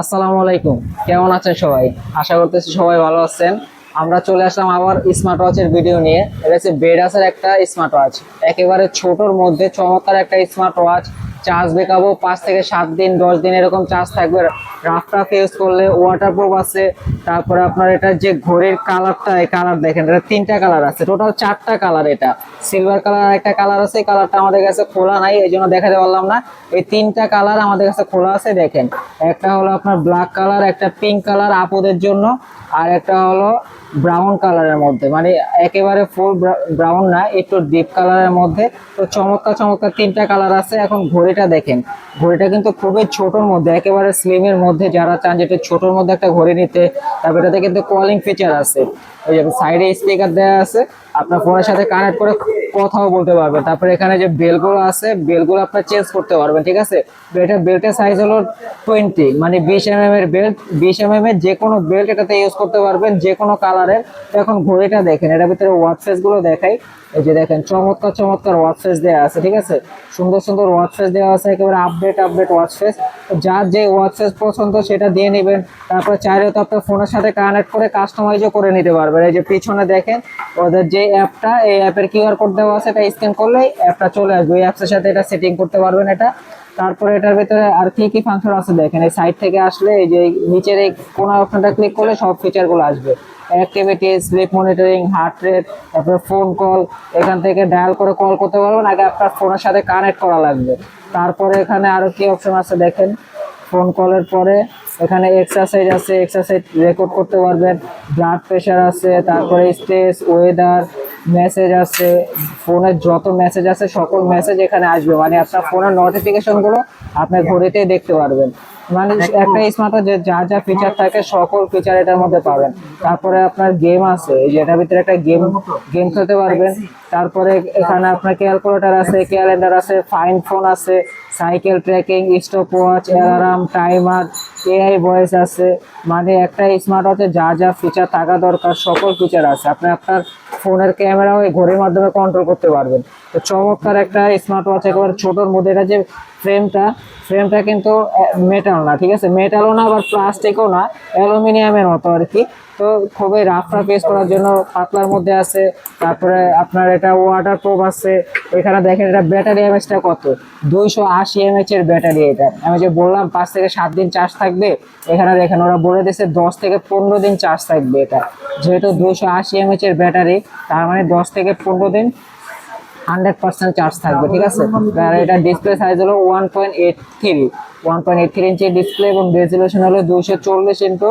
আসসালামু আলাইকুম। কেমন আছেন সবাই? আশা করতেছি সবাই ভালো আছেন। আমরা চলে আসলাম আবার স্মার্ট ওয়াচের ভিডিও নিয়ে। এটা হচ্ছে বেডাসের একটা স্মার্ট ওয়াচ একেবারে ছোটর মধ্যে চমৎকার একটা স্মার্ট ওয়াচ চার্জ বেকাবো পাঁচ থেকে সাত দিন, দশ দিন এরকম চার্জ থাকবে। রাফ টাফ ইউজ করলে ওয়াটার প্রুফ আছে। তারপরে আপনার এটা যে ঘড়ির কালারটা এই কালার দেখেন, এটা তিনটা কালার আছে। টোটাল চারটা কালার এটা। সিলভার কালার একটা কালার আছে, এই কালারটা আমাদের কাছে খোলা নাই, এই জন্য দেখাতে পারলাম না। এই তিনটা কালার আমাদের কাছে খোলা আছে, দেখেন। একটা হলো আপনার ব্ল্যাক কালার একটা পিঙ্ক কালার আপুদের জন্য, আর একটা হলো ব্রাউন কালারের মধ্যে। মানে একেবারে ফুল ব্রাউন না, একটু ডিপ কালারের মধ্যে। তো চমৎকার চমৎকার তিনটা কালার আছে। এখন ঘড়িটা দেখেন। ঘড়িটা কিন্তু খুবই ছোটোর মধ্যে, একেবারে স্লিমের মধ্যে। যারা চান যেটা ছোটোর মধ্যে একটা ঘড়ি নিতে তারপর এটাতে কিন্তু কলিং ফিচার আছে। ওই যে সাইডে স্পিকার দেওয়া আছে, আপনার ফোনের সাথে কানেক্ট করে কথাও বলতে পারবেন। তারপরে এখানে যে বেলগুলো আছে বেলগুলো আপনার চেঞ্জ করতে পারবেন, ঠিক আছে? এটা বেল্টের সাইজ হলো টোয়েন্টি মানে বিশ এম এর বেল্ট বিশ এম এর যে কোনো বেল্ট এটাতে ইউজ করতে পারবেন, যে কোনো কালারের এখন ঘড়িটা দেখেন, এটার ভিতরে ওয়াচগুলো দেখাই। এই যে দেখেন, চমৎকার চমৎকার ওয়াচফেস দেওয়া আছে, ঠিক আছে? সুন্দর সুন্দর ওয়াচ ফেস দেওয়া আছে, একেবারে আপডেট আপডেট ওয়াচ ফেস যার যে ওয়াচ পছন্দ, সেটা দিয়ে নেবেন। তারপরে চাইলেও তো আপনার ফোনের সাথে কানেক্ট করে কাস্টমাইজও করে নিতে পারবেন। এই যে পিছনে দেখেন, ওদের যে অ্যাপটা, এই অ্যাপের কিউআর কোড দেওয়া আছে, এটা স্ক্যান করলেই অ্যাপটা চলে আসবে। ওই অ্যাপসের সাথে এটা সেটিং করতে পারবেন এটা। তারপরে এটার ভিতরে আর কি কি ফাংশন আছে দেখেন, এই সাইড থেকে আসলে এই যে নিচের এই কোন অপশনটা ক্লিক করলে সব ফিচারগুলো আসবে। Activity sleep monitoring heart rate তারপরে ফোন কল এখান থেকে ডায়াল করে কল করতে পারবেন। আগে আপনার ফোনের সাথে কানেক্ট করা লাগবে। তারপরে এখানে আরও কি অপশন আছে দেখেন? ফোন কলের পরে এখানে এক্সারসাইজ আছে এক্সারসাইজ রেকর্ড করতে পারবেন ব্লাড প্রেশার আছে, তারপরে স্ট্রেস ওয়েদার মেসেজ আছে ফোনের যত মেসেজ আছে সকল মেসেজ এখানে আসবে। মানে আপনার ফোনের নোটিফিকেশনগুলো আপনি ঘড়িতেই দেখতে পারবেন। মানে একটা স্মার্ট যে যা যা ফিচার থাকে সকল ফিচার এটার মধ্যে পাবেন। তারপরে আপনার গেম আছে এই যে এটার ভিতরে একটা গেম গেম খেলতে পারবেন। তারপরে এখানে আপনার ক্যালকুলেটর আছে ক্যালেন্ডার আছে ফাইন ফোন আছে cycle tracking stopwatch alarm timer AI voice আছে। মানে একটা স্মার্ট ওয়াচে যা যা ফিচার থাকা দরকার সকল ফিচার আছে। আপনি আপনার ফোনের ক্যামেরাও এই ঘড়ির মাধ্যমে কন্ট্রোল করতে পারবেন। তো চমৎকার একটা স্মার্ট ওয়াচ একেবারে ছোটোর মধ্যে, এটা যে ফ্রেমটা ফ্রেমটা কিন্তু মেটাল না, ঠিক আছে? মেটালও না, আবার প্লাস্টিকও না, অ্যালুমিনিয়ামের মতো আর কি। তো খুবই রাফ রাফ ইউজ করার জন্য পাতলার মধ্যে আছে। তারপরে আপনার এটা ওয়াটার প্রুফ আছে। এখানে দেখেন এটা ব্যাটারি এমএচটা কত? দুইশো আশি এমএচ এর ব্যাটারি এটা। আমি যে বললাম পাঁচ থেকে সাত দিন চার্জ থাকবে, এখানে দেখেন ওরা বলে দিয়েছে দশ থেকে পনেরো দিন চার্জ থাকবে এটা। যেহেতু দুইশো আশি এমএচ এর ব্যাটারি তার মানে দশ থেকে পনেরো দিন হান্ড্রেড পার্সেন্ট চার্জ থাকবে, ঠিক আছে? আর এটা ডিসপ্লে সাইজ হলো one point eight three one point eight three inch display এবং রেজুলেশন হলো দুইশো চল্লিশ ইন্টু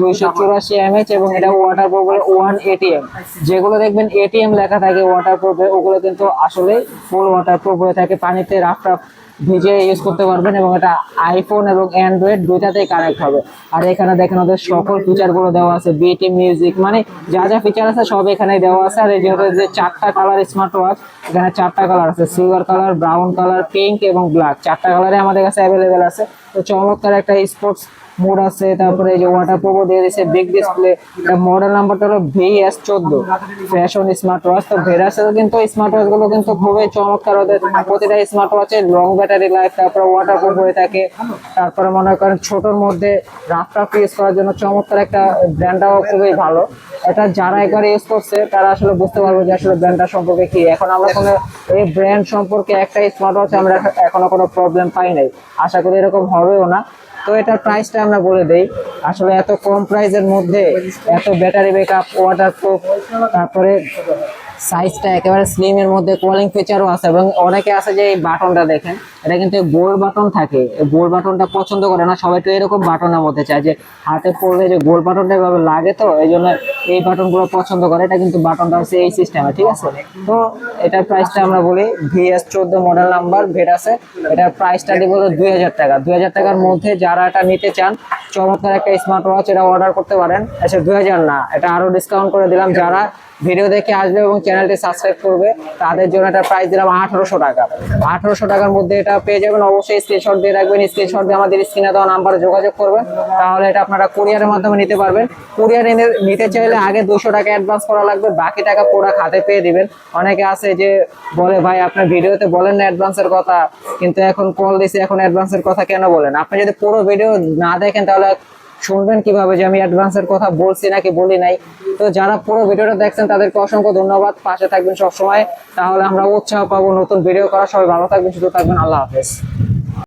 দুইশো চুরাশি এমএচ এবং এটা ওয়াটার প্রুফ ওয়ান এটিএম যেগুলো দেখবেন এটিএম লেখা থাকে ওয়াটার প্রুফে ওগুলো কিন্তু আসলে ফুল ওয়াটার প্রুফ হয়ে থাকে, পানিতে রাফ রাফ ভিজে ইউজ করতে পারবেন এবং এটা আইফোন এবং অ্যান্ড্রয়েড দুইটাতেই কানেক্ট হবে। আর এখানে দেখেন ওদের সকল ফিচারগুলো দেওয়া আছে বিটি মিউজিক মানে যা যা ফিচার আছে সব এখানে দেওয়া আছে। আর এই যেহেতু যে চারটা কালার স্মার্ট ওয়াচ এখানে চারটা কালার আছে silver colour brown colour pink এবং ব্ল্যাক চারটা কালারে আমাদের কাছে অ্যাভেলেবেল আছে। তো চমৎকার একটা স্পোর্টস মোড আছে, তারপরে এই যে ওয়াটার প্রুফও দিয়ে দিয়েছে বিগ ডিসপ্লে মডেল নাম্বারটা হলো ভিএস চোদ্দ ফ্যাশন স্মার্ট ওয়াচ তো ভেরাসের কিন্তু স্মার্ট ওয়াচগুলো কিন্তু খুবই চমৎকার, ওদের প্রতিটা স্মার্ট ওয়াচে লং ব্যাটারি লাইফ তারপরে ওয়াটার প্রুফ হয়ে থাকে, তারপরে মনে করেন ছোটোর মধ্যে রাফ টাফ ইউজ করার জন্য চমৎকার একটা ব্র্যান্ডটাও খুবই ভালো। এটা যারা একবার ইউজ করছে, তারা আসলে বুঝতে পারবে যে আসলে ব্র্যান্ডটা সম্পর্কে কি। এখন আমরা কোনো এই ব্র্যান্ড সম্পর্কে একটা স্মার্ট ওয়াচ আমরা এখনও কোনো প্রবলেম পাই নাই। আশা করি এরকম হবেও না। তো এটার প্রাইসটা আমরা বলে দেই। আসলে এত কম প্রাইসের মধ্যে এত ব্যাটারি ব্যাকআপ ওয়াটার প্রুফ তারপরে সাইজটা একেবারে স্লিম এর মধ্যে কলিং ফিচারও আছে এবং অনেকে আছে যে এই বাটনটা দেখেন, এটা কিন্তু গোল বাটন থাকে। গোল বাটনটা পছন্দ করে না, সবাই তো এরকম বাটনের মধ্যে চায় যে হাতে পড়লে যে গোল বাটনটা এভাবে লাগে তো, এই জন্য এই বাটনগুলো পছন্দ করে, এটা কিন্তু বাটনটা হচ্ছে এই সিস্টেমে ঠিক আছে? তো এটার প্রাইসটা আমরা বলি ভিএস চোদ্দ মডেল নাম্বার ভেট আছে। এটার প্রাইসটা দিব তো দুই হাজার টাকা। দুই হাজার টাকার মধ্যে যারা এটা নিতে চান, চমৎকার একটা স্মার্ট ওয়াচ এটা অর্ডার করতে পারেন। আচ্ছা দুই হাজার না, এটা আরও ডিসকাউন্ট করে দিলাম। যারা ভিডিও দেখে আসবে এবং চ্যানেলটি সাবস্ক্রাইব করবে, তাদের জন্য এটা প্রাইস দিলাম আঠারোশো টাকা। আঠারোশো টাকার মধ্যে এটা পেয়ে যাবেন, অবশ্যই স্ক্রিনশট দিয়ে রাখবেন স্ক্রিনশট দিয়ে আমাদের স্ক্রিনে দেওয়া নাম্বারে যোগাযোগ করবেন, তাহলে এটা আপনারা কুরিয়ারের মাধ্যমে নিতে পারবেন। কুরিয়ার এনে, নিতে চাইলে আগে দুশো টাকা অ্যাডভান্স করা লাগবে, বাকি টাকা পুরো খাতে পেয়ে দিবেন। অনেকে আছে যে বলে, ভাই, আপনার ভিডিওতে বলেন না অ্যাডভান্সের কথা, কিন্তু এখন কল দিছি, এখন অ্যাডভান্সের কথা কেন বলেন? আপনি যদি পুরো ভিডিও না দেখেন, তাহলে শুনবেন কীভাবে যে আমি অ্যাডভান্সের কথা বলছি নাকি বলি নাই। তো যারা পুরো ভিডিওটা দেখছেন, তাদেরকে অসংখ্য ধন্যবাদ। পাশে থাকবেন সবসময়। তাহলে আমরা উৎসাহ পাবো নতুন ভিডিও করা সবাই ভালো থাকবেন শুধু থাকবেন। আল্লাহ হাফেজ।